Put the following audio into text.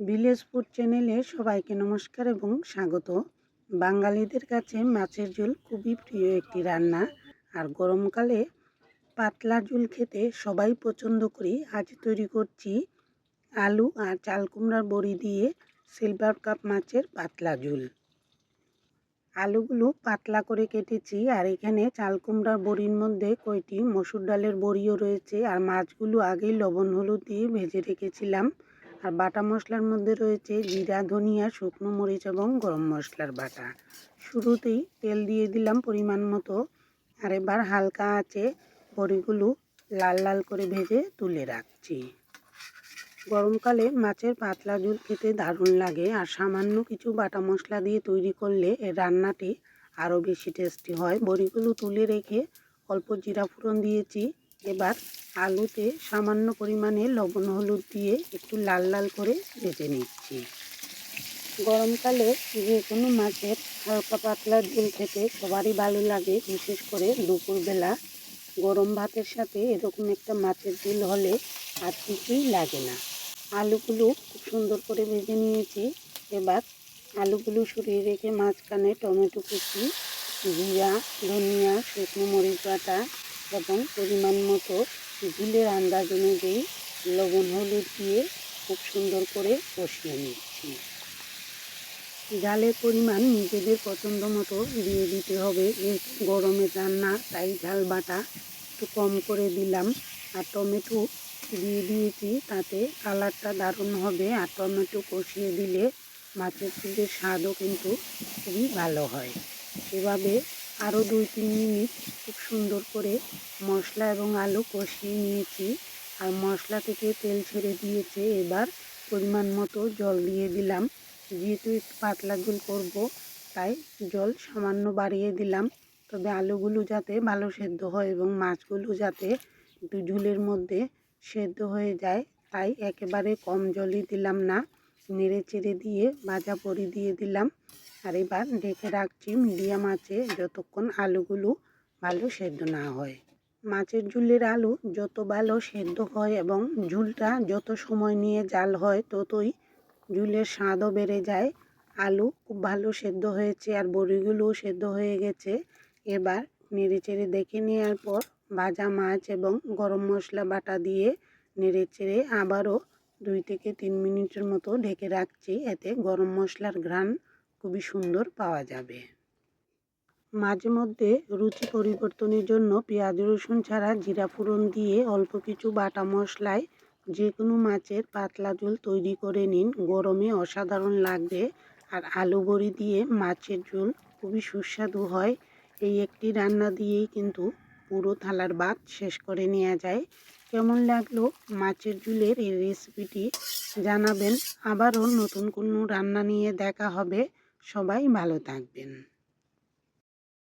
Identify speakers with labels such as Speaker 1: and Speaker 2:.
Speaker 1: Village চ্যানেলে সবাইকে নমস্কার এবং স্বাগত। বাঙালিদের কাছে মাছের ঝোল খুবই প্রিয় একটি রান্না। আর গরমকালে পাতলা ঝোল খেতে সবাই পছন্দ করি। আজ তৈরি করছি আলু আর চাল কুমড়ার বড়ি দিয়ে সিলভার কাপ মাছের পাতলা ঝোল। আলুগুলো পাতলা করে কেটেছি আর এখানে চাল কুমড়ার বড়ির মধ্যে কয়টি মসুর ডালের বড়িও রয়েছে। আর মাছগুলো আগেই লবণ, হলুদ দিয়ে ভেজে রেখেছিলাম। আর বাটা মশলার মধ্যে রয়েছে জিরা, ধনিয়া, শুকনো মরিচ এবং গরম মশলার বাটা। শুরুতেই তেল দিয়ে দিলাম পরিমাণ মতো। আর এবার হালকা আছে বড়িগুলো লাল লাল করে ভেজে তুলে রাখছি। গরমকালে মাছের পাতলা ঝোল খেতে দারুণ লাগে। আর সামান্য কিছু বাটা মশলা দিয়ে তৈরি করলে এর রান্নাটি আরও বেশি টেস্টি হয়। বড়িগুলো তুলে রেখে অল্প জিরা ফোড়ন দিয়েছি। এবার আলুতে সামান্য পরিমাণে লবণ হলুদ দিয়ে একটু লাল লাল করে ভেজে নিচ্ছি। গরমকালে যে কোনো মাছের হালকা পাতলা ঝোল খেতে সবারই ভালো লাগে, বিশেষ করে দুপুরবেলা। গরম ভাতের সাথে এরকম একটা মাছের ঝোল হলে আর কিছুই লাগে না। আলুগুলো খুব সুন্দর করে ভেজে নিয়েছি। এবার আলুগুলো সরিয়ে রেখে মাঝখানে টমেটো কুচি, জিরা, ধনিয়া, শুকনো মরিচ বাটা এবং পরিমাণ মতো ঝুলের আন্দাজ অনুযায়ী লবণ, হলুদ দিয়ে খুব সুন্দর করে কষিয়ে নিচ্ছি। ঝালের পরিমাণ নিজেদের পছন্দ মতো দিয়ে দিতে হবে। যেহেতু গরমের রান্না তাই ঝাল বাটা একটু কম করে দিলাম। আর টমেটো দিয়ে দিয়েছি, তাতে কালারটা দারুণ হবে। আর টমেটো কষিয়ে দিলে মাছের চুলের স্বাদও কিন্তু খুবই ভালো হয়। এভাবে আরও দুই তিন মিনিট খুব সুন্দর করে মশলা এবং আলু কষিয়ে নিয়েছি। আর মশলা থেকে তেল ছেড়ে দিয়েছে, এবার পরিমাণ মতো জল দিয়ে দিলাম। যেহেতু একটু পাতলা ঝোল করব, তাই জল সামান্য বাড়িয়ে দিলাম। তবে আলুগুলো যাতে ভালো সেদ্ধ হয় এবং মাছগুলো যাতে একটু ঝুলের মধ্যে সেদ্ধ হয়ে যায়, তাই একেবারে কম জলই দিলাম না। নেড়ে চেড়ে দিয়ে ভাজা পরি দিয়ে দিলাম। আর এবার ঢেকে রাখছি মিডিয়াম আছে যতক্ষণ আলুগুলো ভালো সেদ্ধ না হয়। মাছের ঝুলের আলু যত ভালো সেদ্ধ হয় এবং ঝুলটা যত সময় নিয়ে জাল হয় ততই ঝুলের স্বাদও বেড়ে যায়। আলু খুব ভালো সেদ্ধ হয়েছে আর বড়িগুলোও সেদ্ধ হয়ে গেছে। এবার নেড়ে চেড়ে দেখে নেওয়ার পর ভাজা মাছ এবং গরম মশলা বাটা দিয়ে নেড়ে চেড়ে আবারও দুই থেকে তিন মিনিটের মতো ঢেকে রাখছি। এতে গরম মশলার ঘ্রাণ খুবই সুন্দর পাওয়া যাবে। মাঝে মধ্যে রুচি পরিবর্তনের জন্য পেঁয়াজ, রসুন ছাড়া জিরা ফোড়ন দিয়ে অল্প কিছু বাটা মশলায় যে কোনো মাছের পাতলা ঝোল তৈরি করে নিন। গরমে অসাধারণ লাগবে। আর আলু বড়ি দিয়ে মাছের ঝোল খুবই সুস্বাদু হয়। এই একটি রান্না দিয়েই কিন্তু পুরো থালার ভাত শেষ করে নেওয়া যায়। কেমন লাগল মাছের ঝুলের এই রেসিপিটি জানাবেন। আবারও নতুন কোনো রান্না নিয়ে দেখা হবে। সবাই ভালো থাকবেন।